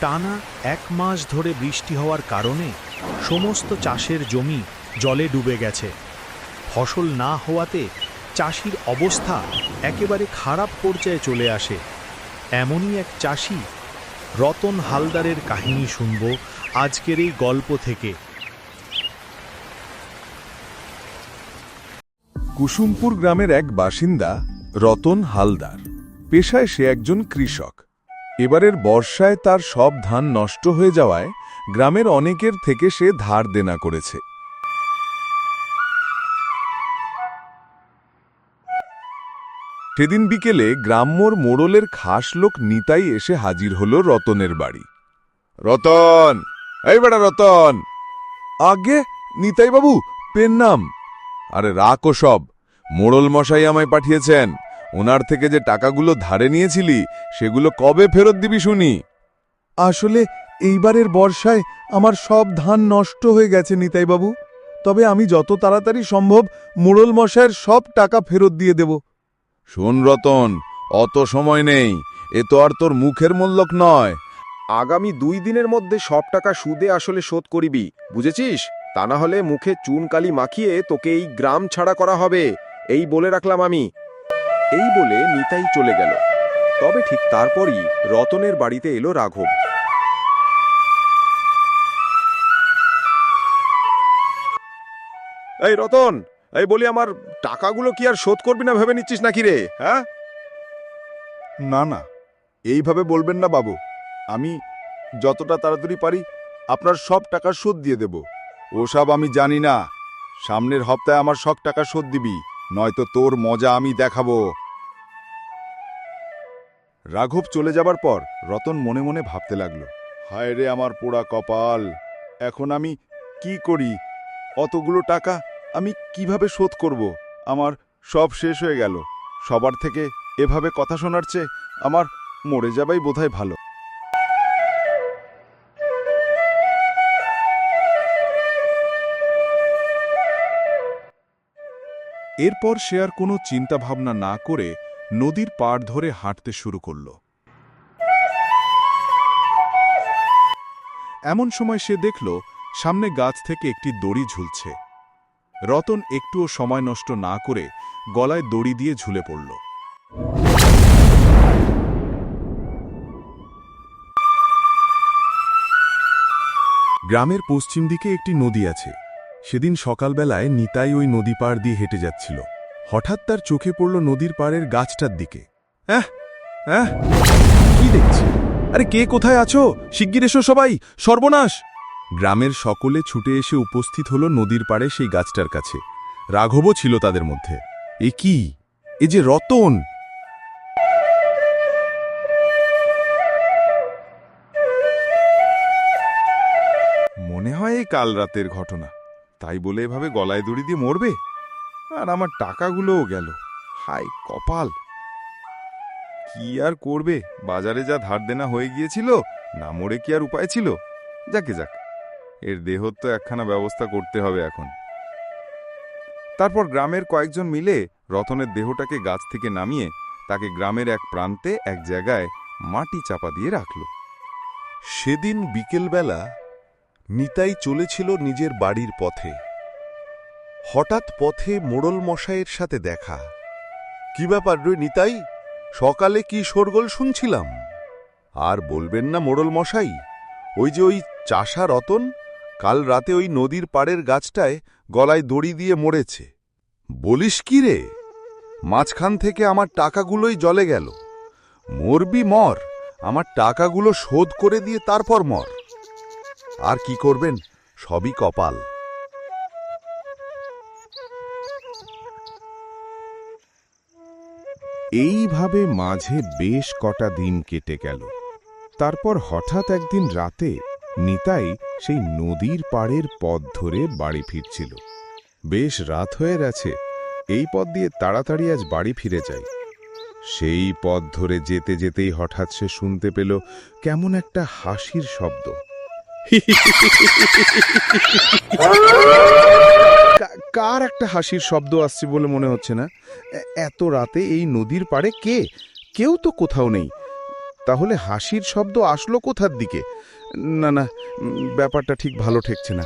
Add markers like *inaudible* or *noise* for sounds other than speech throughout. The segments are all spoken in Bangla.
টানা এক মাস ধরে বৃষ্টি হওয়ার কারণে সমস্ত চাষের জমি জলে ডুবে গেছে। ফসল না হওয়াতে চাষির অবস্থা একেবারে খারাপ পর্যায়ে চলে আসে। এমনই এক চাষি রতন হালদারের কাহিনী শুনব আজকের এই গল্প থেকে। কুসুমপুর গ্রামের এক বাসিন্দা রতন হালদার। পেশায় সে একজন কৃষক। এবারের বর্ষায় তার সব ধান নষ্ট হয়ে যাওয়ায় গ্রামের অনেকের থেকে সে ধার দেনা করেছে। সেদিন বিকেলে গ্রাম্যর মোড়লের খাস লোক নিতাই এসে হাজির হল রতনের বাড়ি। রতন! এই বেটা রতন! আগে নিতাই বাবু পেন নাম। আরে রাখো সব। মোড়ল মশাই আমায় পাঠিয়েছেন। ওনার থেকে যে টাকাগুলো ধারে নিয়েছিলি সেগুলো কবে ফেরত দিবি শুনি? আসলে এইবারের বর্ষায় আমার সব ধান নষ্ট হয়ে গেছে নিতাইবাবু। তবে আমি যত তাড়াতাড়ি সম্ভব মোড়ল মশাইয়ের সব টাকা ফেরত দিয়ে দেব। শোন রতন অত সময় নেই এ তো আর তোর মুখের মূল্যক নয়। আগামী দুই দিনের মধ্যে সব টাকা সুদে আসলে শোধ করিবি বুঝেছিস? তা না হলে মুখে চুন কালি মাখিয়ে তোকে এই গ্রাম ছাড়া করা হবে এই বলে রাখলাম আমি। এই বলে নিতাই চলে গেল। তবে ঠিক তারপরই রতনের বাড়িতে এলো রাঘব। এই রতন এই বলি আমার টাকাগুলো কি আর শোধ করবি না ভেবে নিচ্ছিস নাকি রে হ্যাঁ? না না এইভাবে বলবেন না বাবু। আমি যতটা তাড়াতাড়ি পারি আপনার সব টাকা শোধ দিয়ে দেব। ওসব আমি জানি না। সামনের হপ্তায় আমার সব টাকা শোধ দিবি। নয়তো তোর মজা আমি দেখাবো। রাঘব চলে যাবার পর রতন মনে মনে ভাবতে লাগল, হায় রে আমার পোড়া কপাল, এখন আমি কি করি? অতগুলো টাকা আমি কীভাবে শোধ করব? আমার সব শেষ হয়ে গেল। সবার থেকে এভাবে কথা শোনার চেয়ে আমার মরে যাবাই বোধহয় ভালো। এরপর সে আর কোনো চিন্তাভাবনা না করে নদীর পাড় ধরে হাঁটতে শুরু করল। এমন সময় সে দেখল, সামনে গাছ থেকে একটি দড়ি ঝুলছে। রতন একটুও সময় নষ্ট না করে গলায় দড়ি দিয়ে ঝুলে পড়ল। গ্রামের পশ্চিম দিকে একটি নদী আছে। সেদিন সকালবেলায় নিতাই ওই নদী পাড় দিয়ে হেঁটে যাচ্ছিল। হঠাৎ তার চোখে পড়ল নদীর পাড়ের গাছটার দিকে। অ্যাহ অ্যাহ, কি দেখছি? আরে কে কোথায় আছো? শিগগির এসো সবাই, সর্বনাশ! গ্রামের সকলে ছুটে এসে উপস্থিত হল নদীর পাড়ে সেই গাছটার কাছে। রাঘবও ছিল তাদের মধ্যে। এ কি? এ যে রতন! মনে হয় এই কাল রাতের ঘটনা। তাই বলে এভাবে গলায় দড়ি দিয়ে মরবে? আর আমার টাকাগুলোও গেল। হাই কপাল! কি আর করবে? বাজারে যা ধার দেনা হয়ে গিয়েছিল, না মরে কি আর উপায় ছিল? যাকে যাক, এর দেহর তো একখানা ব্যবস্থা করতে হবে এখন। তারপর গ্রামের কয়েকজন মিলে রতনের দেহটাকে গাছ থেকে নামিয়ে তাকে গ্রামের এক প্রান্তে এক জায়গায় মাটি চাপা দিয়ে রাখল। সেদিন বিকেলবেলা নিতাই চলেছিল নিজের বাড়ির পথে। হঠাৎ পথে মোড়ল মশাইয়ের সাথে দেখা। কি ব্যাপার রে নিতাই? সকালে কি শোরগোল শুনছিলাম? আর বলবেন না মোড়ল মশাই, ওই যে ওই চাষা রতন কাল রাতে ওই নদীর পাড়ের গাছটায় গলায় দড়ি দিয়ে মরেছে। বলিস কি রে? মাঝখান থেকে আমার টাকাগুলোই জলে গেল। মরবি মর, আমার টাকাগুলো শোধ করে দিয়ে তারপর মর। আর কি করবেন? সবই কপাল। এইভাবে মাঝে বেশ কটা দিন কেটে গেল। তারপর হঠাৎ একদিন রাতে নিতাই সেই নদীর পাড়ের পথ ধরে বাড়ি ফিরছিল। বেশ রাত হয়ে গেছে, এই পথ দিয়ে তাড়াতাড়ি আজ বাড়ি ফিরে যাই। সেই পথ ধরে যেতে যেতেই হঠাৎ সে শুনতে পেল কেমন একটা হাসির শব্দ। কার একটা হাসির শব্দ আসছে বলে মনে হচ্ছে না? এত রাতে এই নদীর পাড়ে কে? কেউ তো কোথাও নেই। তাহলে হাসির শব্দ আসলো কোথার দিকে? না না, ব্যাপারটা ঠিক ভালো ঠেকছে না।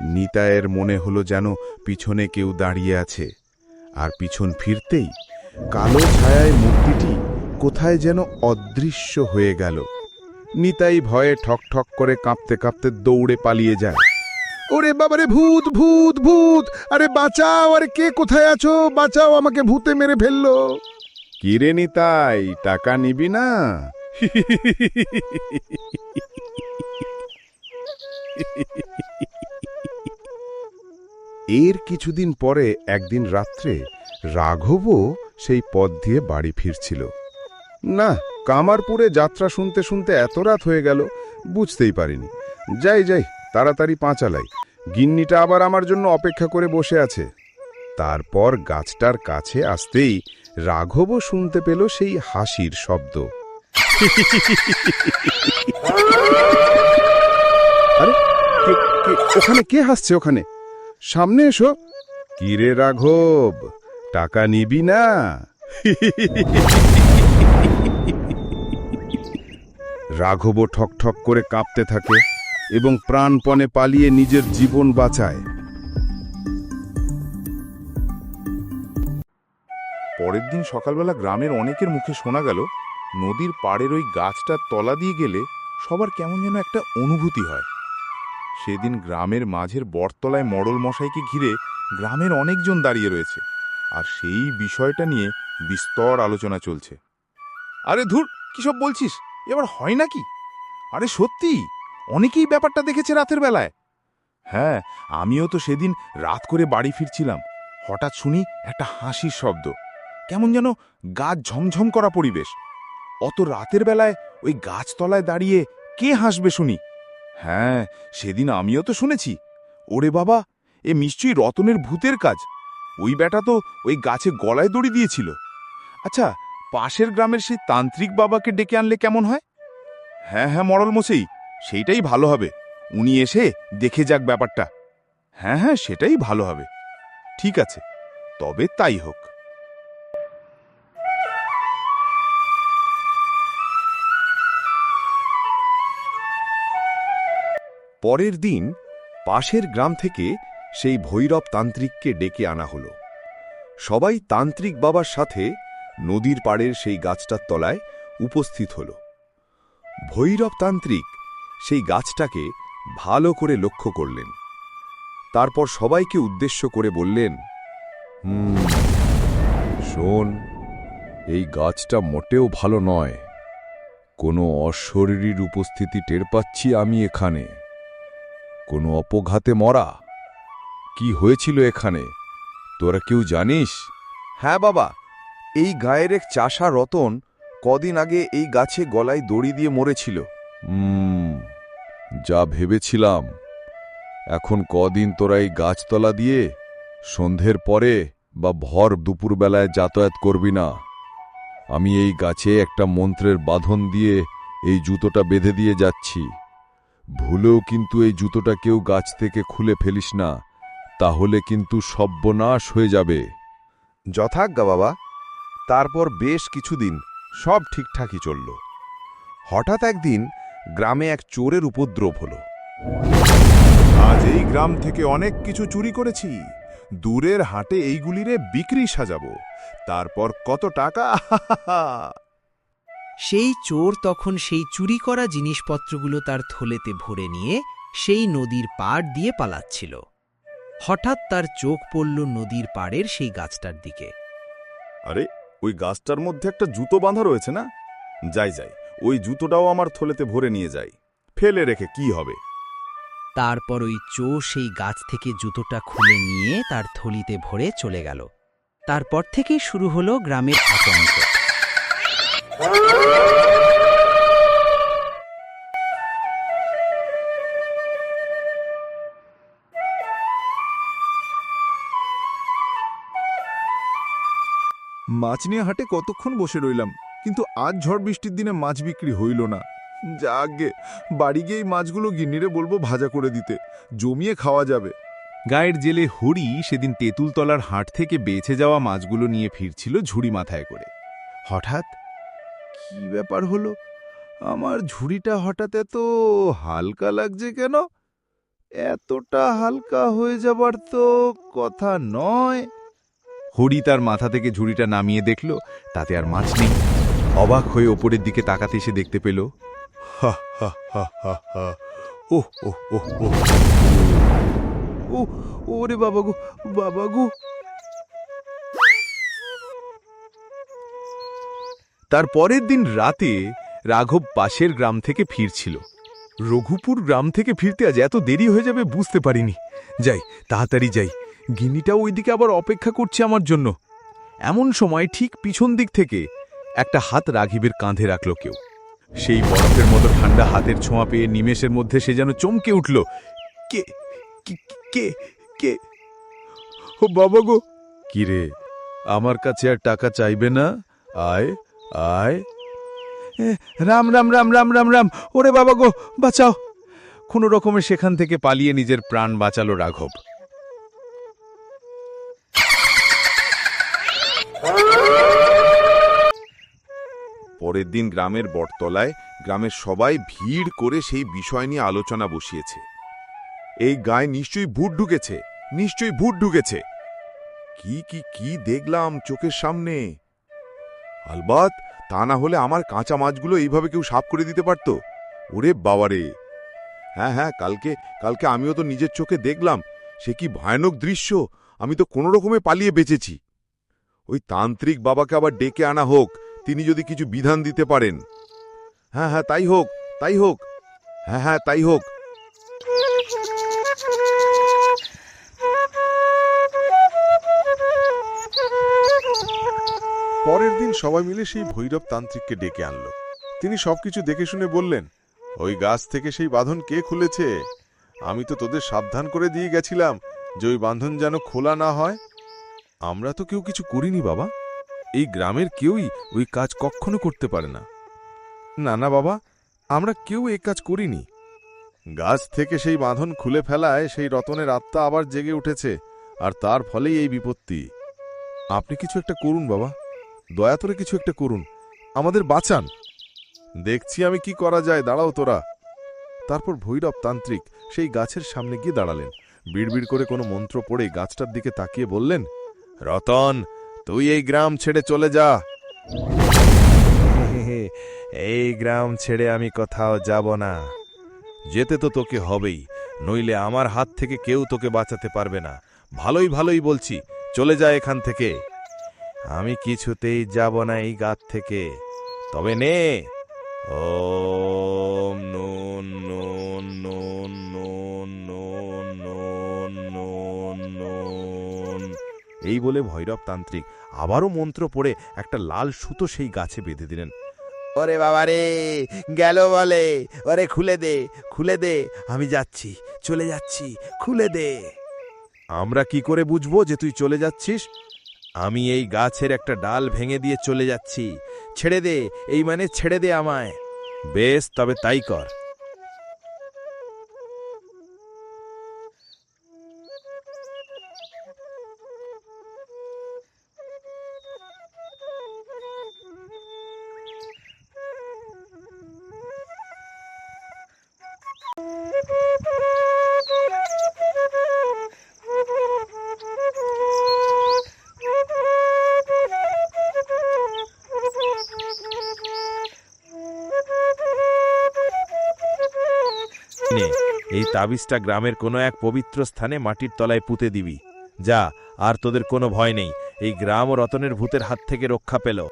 নিতায়ের মনে হলো যেন পিছনে কেউ দাঁড়িয়ে আছে। আর পিছন ফিরতেই কালো ছায়ায় মূর্তিটি কোথায় যেন অদৃশ্য হয়ে গেল। নিতাই ভয়ে ঠক ঠক করে কাঁপতে কাঁপতে দৌড়ে পালিয়ে যায়। ওরে বাবারে, ভূত ভূত ভূত! আরে বাঁচাও, আরে কে কোথায় আছো? বাঁচাও, আমাকে ভূতে মেরে ফেলল। কিরে নিতাই, টাকা নিবি না? এর কিছুদিন পরে একদিন রাত্রে রাঘবও সেই পথ দিয়ে বাড়ি ফিরছিল। না কামারপুরে যাত্রা শুনতে শুনতে এত রাত হয়ে গেল, বুঝতেই পারিনি। যাই যাই, তাড়াতাড়ি পাঁচালাই। গিন্নিটা আবার আমার জন্য অপেক্ষা করে বসে আছে। তারপর গাছটার কাছে আসতেই রাঘবও শুনতে পেল সেই হাসির শব্দ। আরে ওখানে কে হাসছে ওখানে? সামনে এসো। কিরে রাঘব, টাকা নিবি না? রাঘব ঠক ঠক করে কাঁপতে থাকে এবং প্রাণপণে পালিয়ে নিজের জীবন বাঁচায়। পরের দিন সকালবেলা গ্রামের অনেকের মুখে শোনা গেল, নদীর পাড়ের ওই গাছটার তলা দিয়ে গেলে সবার কেমন যেন একটা অনুভূতি হয়। সেদিন গ্রামের মাঝের বটতলায় মডল মশাইকে ঘিরে গ্রামের অনেকজন দাঁড়িয়ে রয়েছে আর সেই বিষয়টা নিয়ে বিস্তর আলোচনা চলছে। আরে ধুর কিসব বলছিস? এবার হয় নাকি? আরে সত্যি, অনেকেই ব্যাপারটা দেখেছে রাতের বেলায়। হ্যাঁ আমিও তো সেদিন রাত করে বাড়ি ফিরছিলাম। হঠাৎ শুনি একটা হাসির শব্দ। কেমন যেন গাছ ঝমঝম করা পরিবেশ। অত রাতের বেলায় ওই গাছতলায় দাঁড়িয়ে কে হাসবে শুনি? হ্যাঁ সেদিন আমিও তো শুনেছি। ওরে বাবা, এ নিশ্চয়ই রতনের ভূতের কাজ। ওই বেটা তো ওই গাছে গলায় দড়ি দিয়েছিল। আচ্ছা পাশের গ্রামের সেই তান্ত্রিক বাবাকে ডেকে আনলে কেমন হয়? হ্যাঁ হ্যাঁ মরল মশাই, সেইটাই ভালো হবে। উনি এসে দেখে যাক ব্যাপারটা। হ্যাঁ হ্যাঁ সেটাই ভালো হবে। ঠিক আছে, তবে তাই হোক। পরের দিন পাশের গ্রাম থেকে সেই ভৈরব তান্ত্রিককে ডেকে আনা হলো। সবাই তান্ত্রিক বাবার সাথে নদীর পাড়ের সেই গাছটার তলায় উপস্থিত হল। ভৈরব তান্ত্রিক সেই গাছটাকে ভালো করে লক্ষ্য করলেন। তারপর সবাইকে উদ্দেশ্য করে বললেন, হুম, শোন, এই গাছটা মোটেও ভালো নয়। কোনো অশরীরীর উপস্থিতি টের পাচ্ছি আমি এখানে। কোনো অপঘাতে মরা। কি হয়েছিল এখানে? তোরা কেউ জানিস? হ্যাঁ বাবা এই গায়ের এক চাষা রতন কদিন আগে এই গাছে গলায় দড়ি দিয়ে মরেছিল। যা ভেবেছিলাম। এখন কদিন তোরা এই গাছতলা দিয়ে সন্ধ্যের পরে বা ভর দুপুরবেলায় যাতায়াত করবি না। আমি এই গাছে একটা মন্ত্রের বাঁধন দিয়ে এই জুতোটা বেঁধে দিয়ে যাচ্ছি। ভুলেও কিন্তু এই জুতোটা কেউ গাছ থেকে খুলে ফেলিস না তাহলে কিন্তু সব্যনাশ হয়ে যাবে। যথাজ্ঞা বাবা তারপর বেশ কিছুদিন সব ঠিকঠাকই চলল। হঠাৎ একদিন গ্রামে এক চোরের উপদ্রব হল। আজ এই গ্রাম থেকে অনেক কিছু চুরি করেছি। দূরের হাটে এইগুলিরে বিক্রি সাজাবো। তারপর কত টাকা? *laughs* সেই চোর তখন সেই চুরি করা জিনিসপত্রগুলো তার থলেতে ভরে নিয়ে সেই নদীর পাড় দিয়ে পালাচ্ছিল। হঠাৎ তার চোখ পড়ল নদীর পাড়ের সেই গাছটার দিকে। আরে ওই গাছটার মধ্যে একটা জুতো বাঁধা রয়েছে না? যাই যাই, ওই জুতোটাও আমার থলেতে ভরে নিয়ে যাই। ফেলে রেখে কি হবে? তারপর ওই চো সেই গাছ থেকে জুতোটা খুলে নিয়ে তার থলিতে ভরে চলে গেল। তারপর থেকেই শুরু হলো গ্রামের আতঙ্ক। মাছ নিয়ে হাটে কতক্ষণ বসে রইলাম, কিন্তু আজ ঝড় বৃষ্টির দিনে মাছ বিক্রি হইল না। যা আগে বাড়ি গিয়ে মাছগুলো গিন্নিরে বলব ভাজা করে দিতে, জমিয়ে খাওয়া যাবে। গায়ের জেলে হরি সেদিন তেঁতুলতলার হাট থেকে বেঁচে যাওয়া মাছগুলো নিয়ে ফিরছিল ঝুড়ি মাথায় করে। হঠাৎ কি ব্যাপার হলো? আমার ঝুড়িটা হঠাৎ এত হালকা লাগছে কেন? এতটা হালকা হয়ে যাবার তো কথা নয়। হরি তার মাথা থেকে ঝুড়িটা নামিয়ে দেখল, তাতে আর মাছ নেই। অবাক হয়ে ওপরের দিকে তাকাতে এসে দেখতে পেল ওহ ওহ ওহ ও ওরে বাবা গো বাবা গো। তার পরের দিন রাতে রাঘব পাশের গ্রাম থেকে ফিরছিল। রঘুপুর গ্রাম থেকে ফিরতে আজ এত দেরি হয়ে যাবে বুঝতে পারিনি। যাই, তাড়াতাড়ি যাই। গিন্নিটাও ওইদিকে আবার অপেক্ষা করছে আমার জন্য। এমন সময় ঠিক পিছন দিক থেকে একটা হাত রাঘিবের কাঁধে রাখল কেউ। সেই বরফের মতো ঠান্ডা হাতের ছোঁয়া পেয়ে নিমেষের মধ্যে সে যেন চমকে উঠল। কে কে কে ও বাবা গো! কি রে আমার কাছে আর টাকা চাইবে না? আয় আয়। রাম রাম রাম রাম রাম রাম। ওরে বাবা গো, বাঁচাও। কোনো রকমে সেখান থেকে পালিয়ে নিজের প্রাণ বাঁচালো রাঘব। পরের দিন গ্রামের বটতলায় গ্রামের সবাই ভিড় করে সেই বিষয় নিয়ে আলোচনা বসিয়েছে। এই গায়ে নিশ্চয়ই ভূত ঢুকেছে, নিশ্চয়ই ভূত ঢুকেছে। কি কি কি দেখলাম চোখের সামনে? আলবাত, তা না হলে আমার কাঁচা মাছগুলো এইভাবে কেউ সাফ করে দিতে পারত? ওরে বাবারে। হ্যাঁ হ্যাঁ কালকে কালকে আমিও তো নিজের চোখে দেখলাম। সে কি ভয়ানক দৃশ্য? আমি তো কোনো রকমে পালিয়ে বেঁচেছি। ওই তান্ত্রিক বাবাকে আবার ডেকে আনা হোক, তিনি যদি কিছু বিধান দিতে পারেন। হ্যাঁ হ্যাঁ তাই হোক তাই হোক। হ্যাঁ হ্যাঁ তাই হোক। পরের দিন সবাই মিলে সেই ভৈরব তান্ত্রিককে ডেকে আনলো। তিনি সবকিছু দেখে শুনে বললেন, ওই গাছ থেকে সেই বাঁধন কে খুলেছে? আমি তো তোদের সাবধান করে দিয়ে গেছিলাম যে ওই বাঁধন যেন খোলা না হয়। আমরা তো কেউ কিছু করিনি, বাবা। এই গ্রামের কেউই ওই কাজ কখনো করতে পারে না। না না, বাবা, আমরা কেউ এই কাজ করিনি। গাছ থেকে সেই বাঁধন খুলে ফেলায় সেই রতনের আত্মা আবার জেগে উঠেছে, আর তার ফলেই এই বিপত্তি। আপনি কিছু একটা করুন, বাবা। দয়া করে কিছু একটা করুন। আমাদের বাঁচান। দেখছি আমি কি করা যায়, দাঁড়াও তোরা। তারপর ভৈরব তান্ত্রিক সেই গাছের সামনে গিয়ে দাঁড়ালেন। বিড়বিড় করে কোনো মন্ত্র পড়ে গাছটার দিকে তাকিয়ে বললেন রতন, তুই এই গ্রাম ছেড়ে চলে যা। *laughs* এই গ্রাম ছেড়ে আমি কোথাও যাব না। যেতে তো তোকে হবেই, নইলে আমার হাত থেকে কেউ তোকে বাঁচাতে পারবে না। ভালোই ভালোই বলছি, চলে যা এখান থেকে। আমি কিছুতেই যাব না এই গাত থেকে। তবে নে। নুন নুন নুন এই বলে ভৈরব তান্ত্রিক আবারও মন্ত্র পড়ে একটা লাল সুতো সেই গাছে বেঁধে দিলেন। ওরে বাবা রে গেল বলে। ওরে খুলে দে খুলে দে। আমি যাচ্ছি চলে যাচ্ছি খুলে দে। আমরা কি করে বুঝব যে তুই চলে যাচ্ছিস? আমি এই গাছের একটা ডাল ভেঙে দিয়ে চলে যাচ্ছি। ছেড়ে দে এই মানে ছেড়ে দে আমায়। বেশ তবে তাই কর। নে এই তাবিজটা গ্রামের কোনো এক পবিত্র স্থানে মাটির তলায় পুঁতে দিবি। যা, আর তোদের কোনো ভয় নেই। এই গ্রাম ও রতনের ভূতের হাত থেকে রক্ষা পেল।